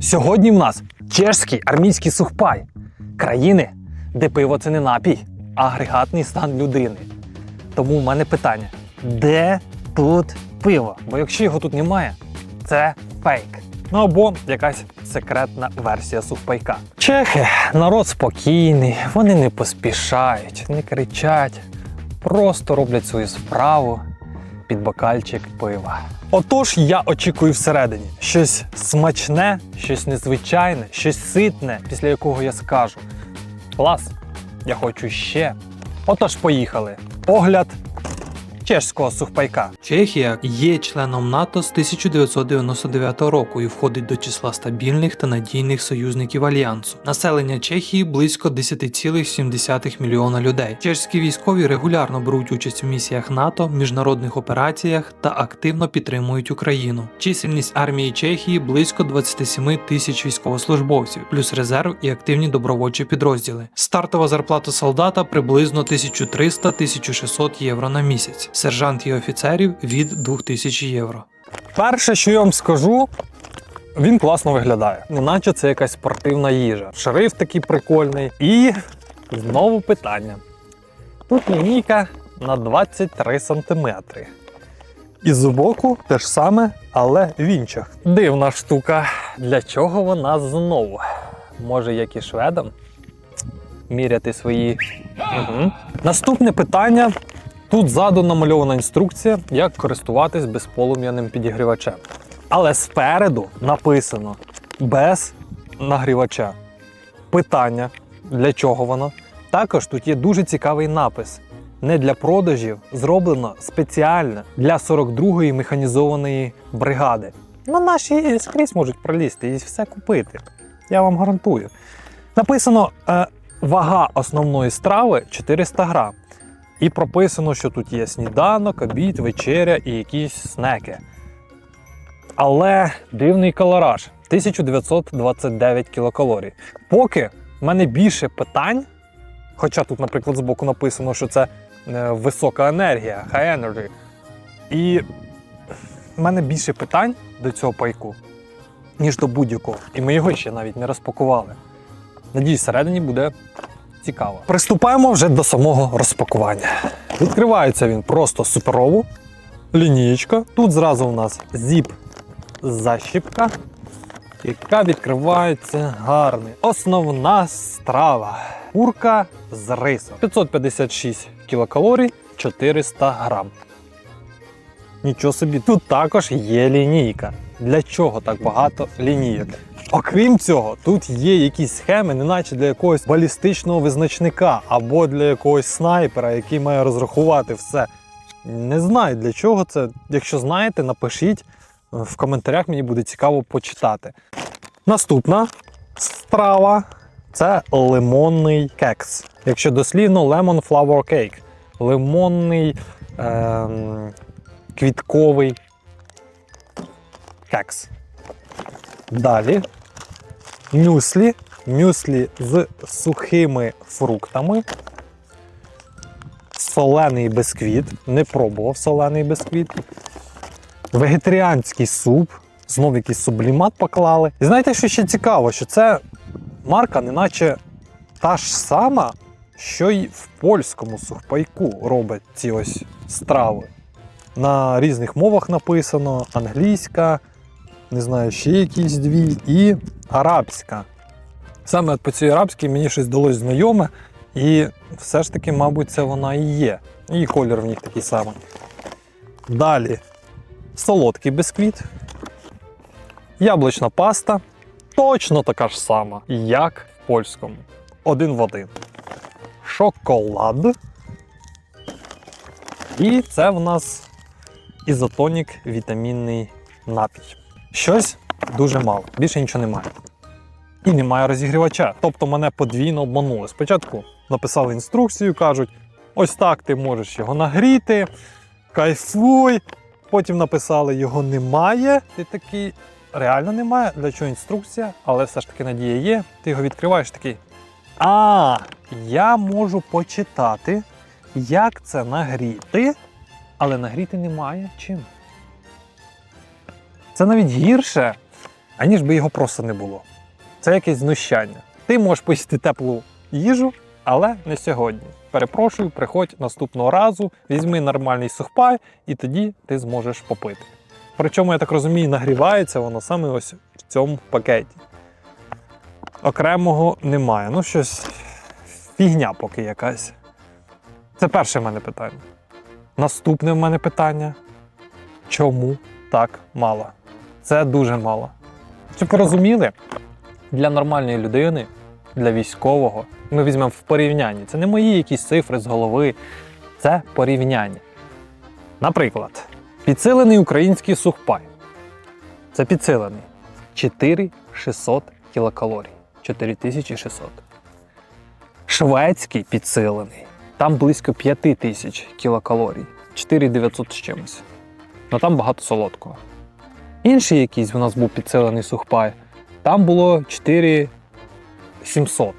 Сьогодні в нас чешський армійський сухпай країни, де пиво це не напій, а агрегатний стан людини. Тому в мене питання: де тут пиво? Бо якщо його тут немає, це фейк. Ну або якась секретна версія сухпайка. Чехи народ спокійний, вони не поспішають, не кричать, просто роблять свою справу під бокальчик пива. Отож, я очікую всередині щось смачне, щось незвичайне, щось ситне, після якого я скажу: клас, я хочу ще. Отож, поїхали. Огляд чешського сухпайка. Чехія є членом НАТО з 1999 року і входить до числа стабільних та надійних союзників альянсу. Населення Чехії близько 10,7 мільйона людей. Чешські військові регулярно беруть участь у місіях НАТО, міжнародних операціях та активно підтримують Україну. Чисельність армії Чехії близько 27 тисяч військовослужбовців, плюс резерв і активні добровольчі підрозділи. Стартова зарплата солдата приблизно 1300-1600 євро на місяць. Сержант і офіцерів від 2000 євро. Перше, що я вам скажу, він класно виглядає. Неначе це якась спортивна їжа. Шрифт такий прикольний. І знову питання. Тут лінійка на 23 см. І збоку те ж саме, але в інших. Дивна штука. Для чого вона знову? Може, як і шведам? Міряти свої. Угу. Наступне питання. Тут ззаду намальована інструкція, як користуватись безполум'яним підігрівачем. Але спереду написано без нагрівача. Питання, для чого воно? Також тут є дуже цікавий напис. Не для продажів, зроблено спеціально для 42-ї механізованої бригади. Ну, наші скрізь можуть пролізти і все купити. Я вам гарантую. Написано е, вага основної страви 400 грам. І прописано, що тут є сніданок, обід, вечеря і якісь снеки. Але дивний калораж 1929 кілокалорій. Поки в мене більше питань, хоча тут, наприклад, збоку написано, що це е, висока енергія, high energy. І в мене більше питань до цього пайку, ніж до будь-якого. І ми його ще навіть не розпакували. Надіюсь, всередині буде цікаво. Приступаємо вже до самого розпакування. Відкривається він просто суперово. Лінієчка. Тут зразу у нас зіп защіпка, яка відкривається гарний. Основна страва. Курка з рисом. 556 кілокалорій, 400 грам. Нічого собі, тут також є лінійка. Для чого так багато лінійок? Окрім цього, тут є якісь схеми, неначе для якогось балістичного визначника або для якогось снайпера, який має розрахувати все. Не знаю для чого це. Якщо знаєте, напишіть в коментарях, мені буде цікаво почитати. Наступна страва це лимонний кекс. Якщо дослівно, lemon flower cake. Лимонний ем, квітковий кекс. Далі мюслі. Мюслі з сухими фруктами. Солений бисквіт. Не пробував солений бисквіт. Вегетаріанський суп. Знову якийсь сублімат поклали. І знаєте, що ще цікаво, що це марка, неначе та ж сама, що й в польському сухпайку робить ці ось страви. На різних мовах написано: англійська, не знаю, ще якісь дві, і арабська. Саме по цій арабській мені щось здалось знайоме, і все ж таки, мабуть, це вона і є. І колір в них такий самий. Далі солодкий бисквіт, яблучна паста. Точно така ж сама, як в польському. Один в один. Шоколад. І це в нас ізотонік вітамінний напій. Щось дуже мало, більше нічого немає. І немає розігрівача. Тобто мене подвійно обманули. Спочатку написали інструкцію, кажуть, ось так ти можеш його нагріти, кайфуй. Потім написали, його немає. Ти такий, реально немає. Для чого інструкція? Але все ж таки надія є. Ти його відкриваєш такий. А, я можу почитати, як це нагріти, але нагріти немає чим. Це навіть гірше аніж би його просто не було. Це якесь знущання. Ти можеш поїсти теплу їжу, але не сьогодні. Перепрошую, приходь наступного разу, візьми нормальний сухпай, і тоді ти зможеш попити. Причому, я так розумію, нагрівається воно саме ось в цьому пакеті. Окремого немає. Ну, щось фігня поки якась. Це перше в мене питання. Наступне в мене питання: чому так мало? Це дуже мало. Щоб ви розуміли, для нормальної людини, для військового, ми візьмемо в порівнянні. Це не мої якісь цифри з голови, це порівняння. Наприклад, підсилений український сухпай. Це підсилений 4600 кілокалорій. 4600. Шведський підсилений. Там близько 5000 кілокалорій. 4900 з чимось. Ну там багато солодкого. Інший якийсь у нас був підсилений сухпай. Там було 4700.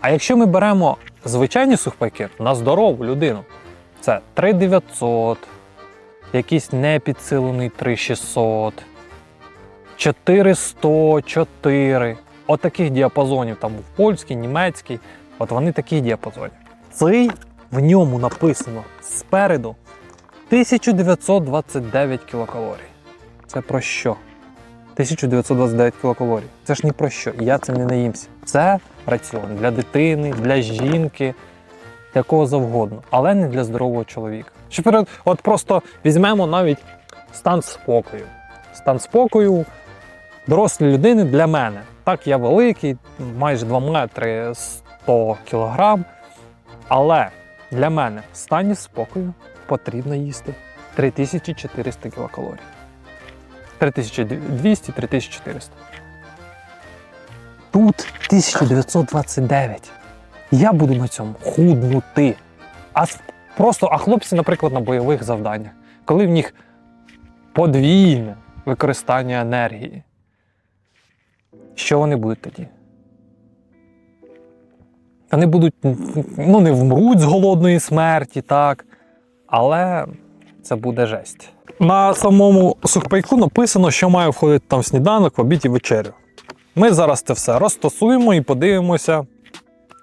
А якщо ми беремо звичайні сухпайки на здорову людину, це 3900, якийсь непідсилений 3600, 404. От таких діапазонів, там був польський, німецький, от вони такі діапазоні. Цей в ньому написано спереду 1929 кілокалорій. Це про що? 1929 кілокалорій. Це ж ні про що. Я цим не наїмся. Це раціон для дитини, для жінки, для кого завгодно, але не для здорового чоловіка. Що от просто візьмемо навіть стан спокою. Стан спокою дорослої людини для мене. Так, я великий, майже 2 метри 100 кілограм. Але для мене в стані спокою потрібно їсти 3400 кілокалорій. 3200-3400. Тут 1929. Я буду на цьому худнути. А просто, а хлопці, наприклад, на бойових завданнях, коли в них подвійне використання енергії. Що вони будуть тоді? Вони будуть, ну, не вмруть з голодної смерті, так. Але це буде жесть. На самому сухпайку написано, що має входити там сніданок, в обід і вечерю. Ми зараз це все розтасуємо і подивимося,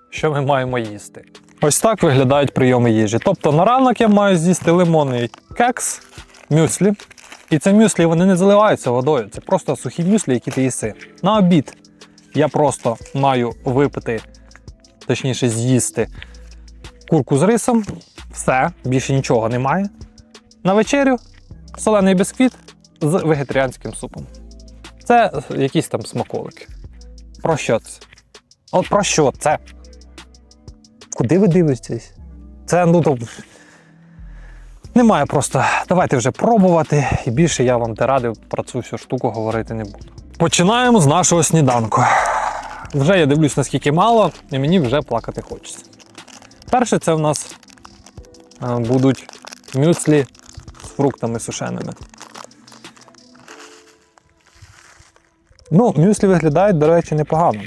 що ми маємо їсти. Ось так виглядають прийоми їжі. Тобто на ранок я маю з'їсти лимонний кекс, мюслі. І це мюслі вони не заливаються водою. Це просто сухі мюслі, які ти їси. На обід я просто маю випити, точніше, з'їсти курку з рисом. Все, більше нічого немає. На вечерю солений бісквіт з вегетаріанським супом. Це якісь там смаколики. Про що це? От про що це? Куди ви дивитесь? Це ну то. Немає просто. Давайте вже пробувати, і більше я вам радив про цю всю штуку говорити не буду. Починаємо з нашого сніданку. Вже я дивлюсь, наскільки мало, і мені вже плакати хочеться. Перше, це в нас е, будуть мюслі фруктами сушеними. Ну, мюслі виглядають, до речі, непогано.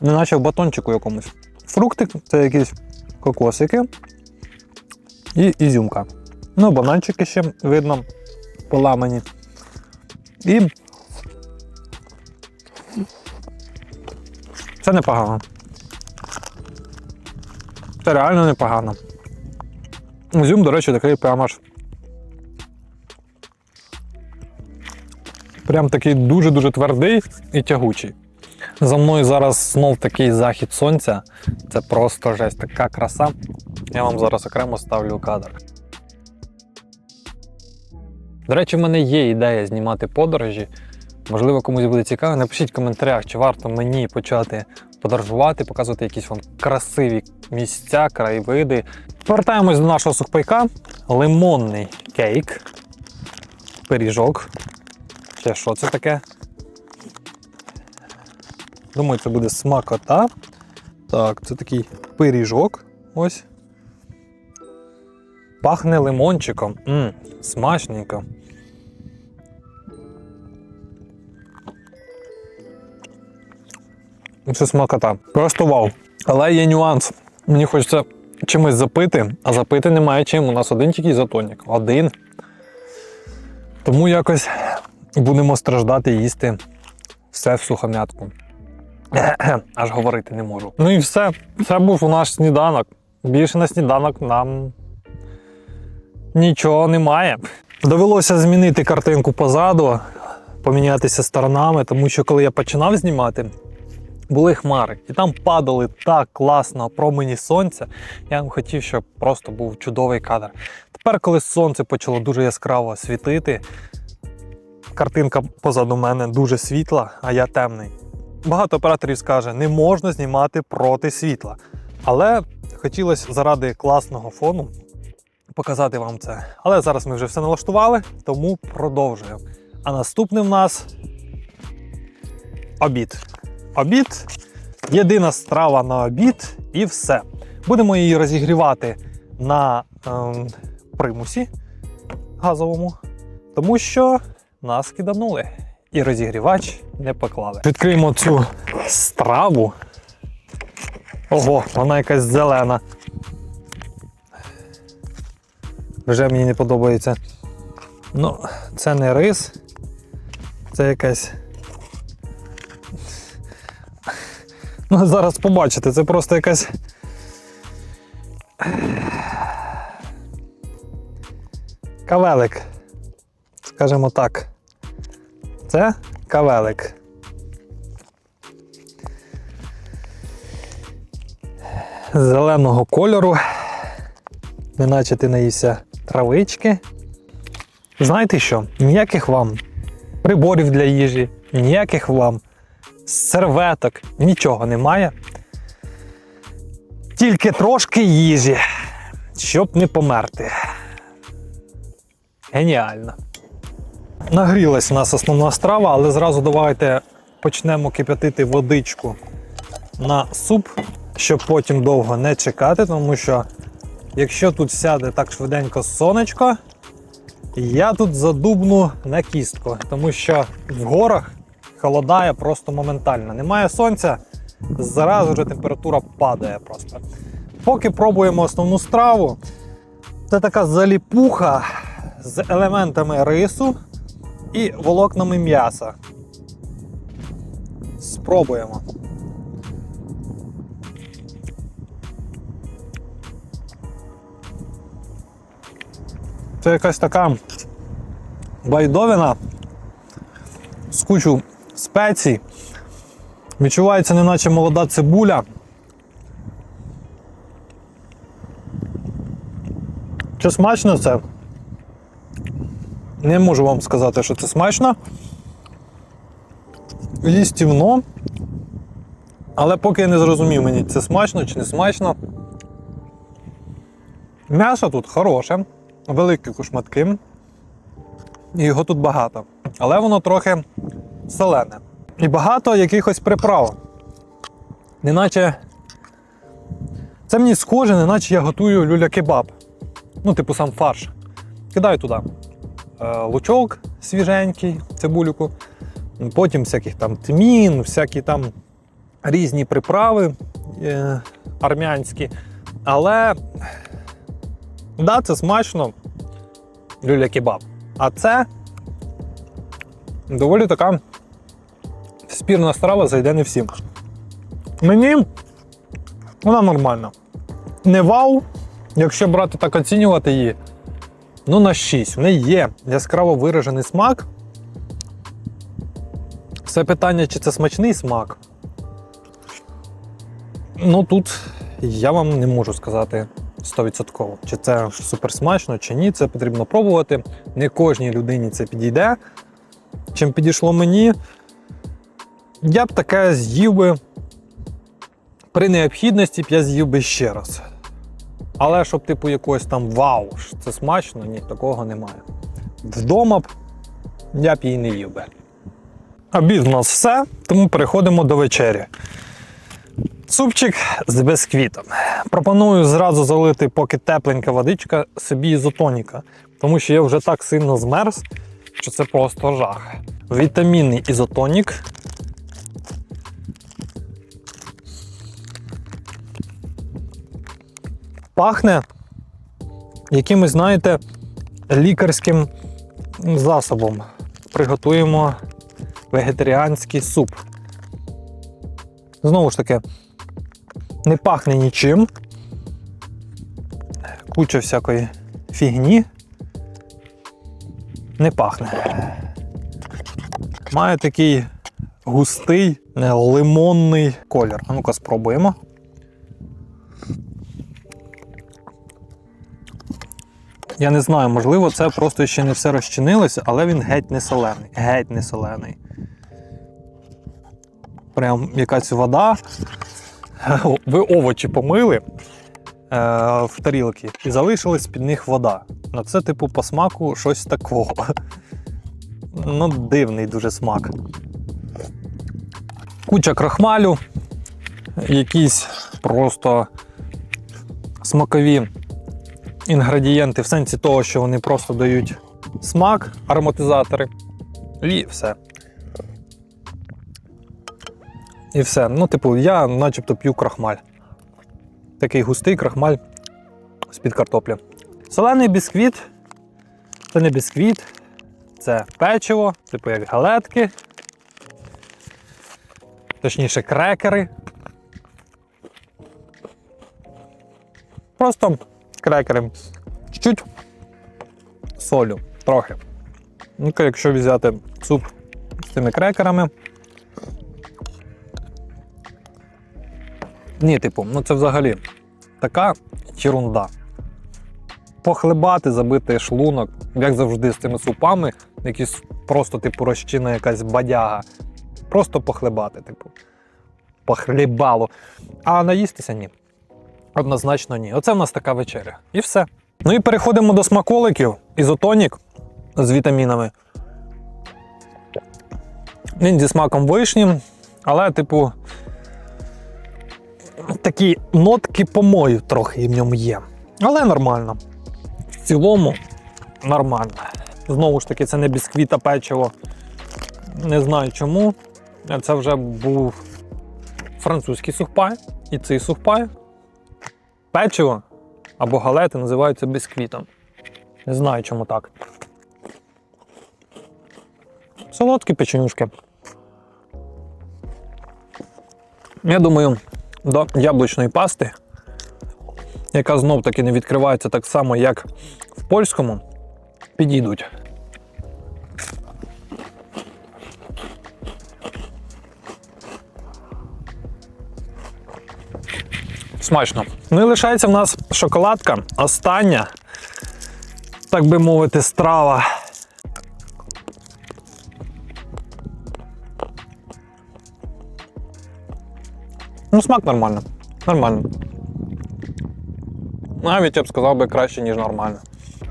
Неначе в батончику якомусь. Фрукти це якісь кокосики і ізюмка. Ну, бананчики ще видно поламані. І це непогано. Це реально непогано. Ізюм, до речі, такий прям аж. Прям такий дуже-дуже твердий і тягучий. За мною зараз знов такий захід сонця. Це просто жесть, така краса. Я вам зараз окремо ставлю кадр. До речі, в мене є ідея знімати подорожі. Можливо, комусь буде цікаво. Напишіть в коментарях, чи варто мені почати подорожувати, показувати якісь вам красиві місця, краєвиди. Повертаємось до нашого сухпайка. Лимонний кейк. Пиріжок. Ще що це таке? Думаю, це буде смакота. Так, це такий пиріжок. Ось. Пахне лимончиком. Мм, смачненько. Це смакота. Просто вау. Але є нюанс. Мені хочеться чимось запити, а запити немає чим. У нас один тільки затонік. Один. Тому якось будемо страждати їсти все в сухомятку. Аж говорити не можу. Ну і все. Це був у наш сніданок. Більше на сніданок нам нічого немає. Довелося змінити картинку позаду, помінятися сторонами, тому що коли я починав знімати, були хмари, і там падали так класно промені сонця. Я вам хотів, щоб просто був чудовий кадр. Тепер, коли сонце почало дуже яскраво світити, картинка позаду мене дуже світла, а я темний. Багато операторів скаже, не можна знімати проти світла. Але хотілося заради класного фону показати вам це. Але зараз ми вже все налаштували, тому продовжуємо. А наступний в нас обід. Обід єдина страва на обід і все. Будемо її розігрівати на ем, примусі газовому, тому що нас киданули і розігрівач не поклали. Відкриємо цю страву. Ого, вона якась зелена. Вже мені не подобається. Ну, це не рис, це якась. Ну, зараз побачите, це просто якась. Кавелик. Скажімо так. Це кавелик. Зеленого кольору. Неначе ти наївся травички. Знаєте що? Ніяких вам приборів для їжі, ніяких вам серветок, нічого немає. Тільки трошки їжі, щоб не померти. Геніально. Нагрілась у нас основна страва, але зразу давайте почнемо кип'ятити водичку на суп, щоб потім довго не чекати, тому що якщо тут сяде так швиденько сонечко, я тут задубну на кістку, тому що в горах холодає просто моментально. Немає сонця, зараз вже температура падає просто. Поки пробуємо основну страву, це така заліпуха з елементами рису і волокнами м'яса. Спробуємо. Це якась така байдовина з кучу спецій. Відчувається, неначе молода цибуля. Чи смачно це? Не можу вам сказати, що це смачно. Їстівно. Але поки я не зрозумів мені, це смачно чи не смачно. М'ясо тут хороше, великі кушматки. І його тут багато. Але воно трохи солене. І багато якихось приправ. Неначе. Це мені схоже, неначе я готую люля-кебаб. Ну, типу сам фарш. Кидаю туди лучок свіженький, цибулюку, потім всяких там тмін, всякі там різні приправи е, армянські. Але да, це смачно, люля-кебаб. А це доволі така спірна страва зайде не всім. Мені вона нормальна. Не вау, якщо брати так оцінювати її, ну на 6. В неї є яскраво виражений смак. Все питання, чи це смачний смак. Ну тут я вам не можу сказати 100%, чи це супер смачно, чи ні. Це потрібно пробувати. Не кожній людині це підійде. Чим підійшло мені, я б таке з'їв би при необхідності б я з'їв би ще раз. Але щоб, типу, якогось там вау, це смачно, ні, такого немає. Вдома б я б її не їв би. Обід у нас все, тому переходимо до вечері. Супчик з бисквітом. Пропоную зразу залити, поки тепленька водичка, собі ізотоніка, тому що я вже так сильно змерз, що це просто жах. Вітамінний ізотонік. Пахне якимось, знаєте, лікарським засобом. Приготуємо вегетаріанський суп. Знову ж таки, не пахне нічим. Куча всякої фігні. Не пахне. Має такий густий, лимонний колір. А ну-ка спробуємо. Я не знаю, можливо, це просто ще не все розчинилося, але він геть не солений. Геть не солений. Прям якась вода. Ви овочі помили е, в тарілки і залишилась під них вода. Ну, це, типу, по смаку щось такого. Ну, дивний дуже смак. Куча крахмалю, якісь просто смакові інгредієнти в сенсі того, що вони просто дають смак, ароматизатори, і все. І все. Ну, типу, я начебто п'ю крахмаль. Такий густий крахмаль з-під картоплі. Солений бісквіт це не бісквіт, це печиво, типу як галетки. Точніше, крекери. Просто крекери. Чуть-чуть солю, трохи. Ну, якщо взяти суп з цими крекерами. Ні, типу, ну це взагалі така ерунда. Похлебати, забити шлунок, як завжди з цими супами, якісь просто, типу, розчина якась бадяга. Просто похлебати, типу. Похлібало. А наїстися ні. Однозначно ні. Оце в нас така вечеря. І все. Ну і переходимо до смаколиків. Ізотонік з вітамінами. Він зі смаком вишні, але, типу, такі нотки помою трохи в ньому є. Але нормально. В цілому нормально. Знову ж таки, це не бісквіт, а печиво. Не знаю чому. Це вже був французький сухпай. І цей сухпай. Печиво або галети називаються бісквітом. Не знаю, чому так. Солодкі печенюшки. Я думаю, до яблучної пасти, яка знов таки не відкривається так само, як в польському, підійдуть. Смачно. Ну і лишається в нас шоколадка. Остання, так би мовити, страва. Ну, смак нормально. Нормально. Навіть я б сказав би краще, ніж нормально.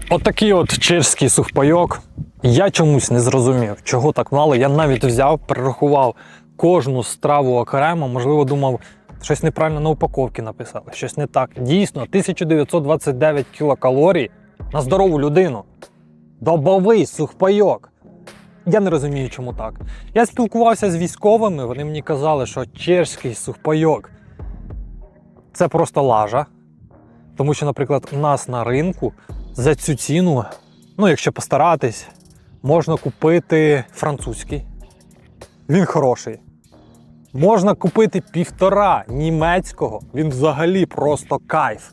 Отакий от чешський сухпайок. Я чомусь не зрозумів, чого так мало. Я навіть взяв, перерахував кожну страву окремо, можливо, думав, щось неправильно на упаковці написали, щось не так. Дійсно, 1929 кілокалорій на здорову людину. Добовий сухпайок. Я не розумію, чому так. Я спілкувався з військовими, вони мені казали, що чешський сухпайок це просто лажа. Тому що, наприклад, у нас на ринку за цю ціну, ну, якщо постаратись, можна купити французький. Він хороший. Можна купити півтора німецького, він взагалі просто кайф.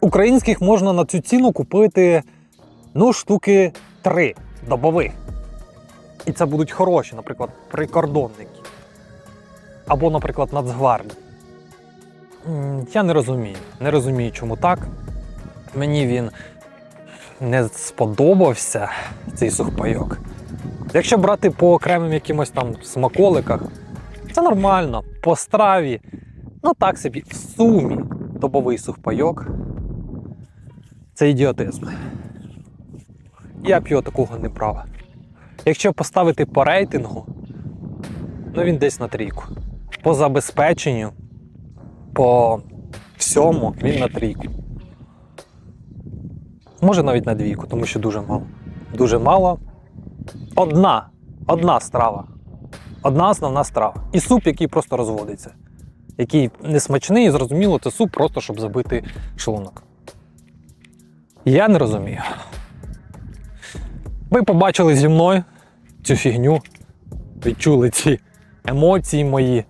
Українських можна на цю ціну купити ну, штуки три добових. І це будуть хороші, наприклад, прикордонники. Або, наприклад, Нацгвардії. Я не розумію. Не розумію, чому так. Мені він не сподобався, цей сухпайок. Якщо брати по окремим якимось там смаколиках, це нормально. По страві, ну так собі, в сумі добовий сухпайок. Це ідіотизм. Я б його такого не брав. Якщо поставити по рейтингу, ну він десь на трійку. По забезпеченню, по всьому він на трійку. Може навіть на двійку, тому що дуже мало. Дуже мало. Одна, одна страва. Одна основна страва. І суп, який просто розводиться. Який не смачний і зрозуміло, це суп просто, щоб забити шлунок. Я не розумію. Ви побачили зі мною, цю фігню, відчули ці емоції мої.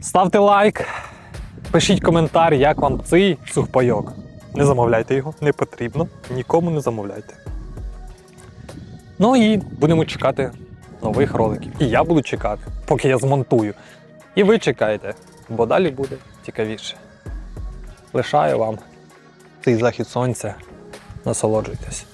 Ставте лайк, пишіть коментар, як вам цей сухпайок. Не замовляйте його, не потрібно, нікому не замовляйте. Ну і будемо чекати нових роликів. І я буду чекати, поки я змонтую. І ви чекайте, бо далі буде цікавіше. Лишаю вам цей захід сонця. Насолоджуйтесь.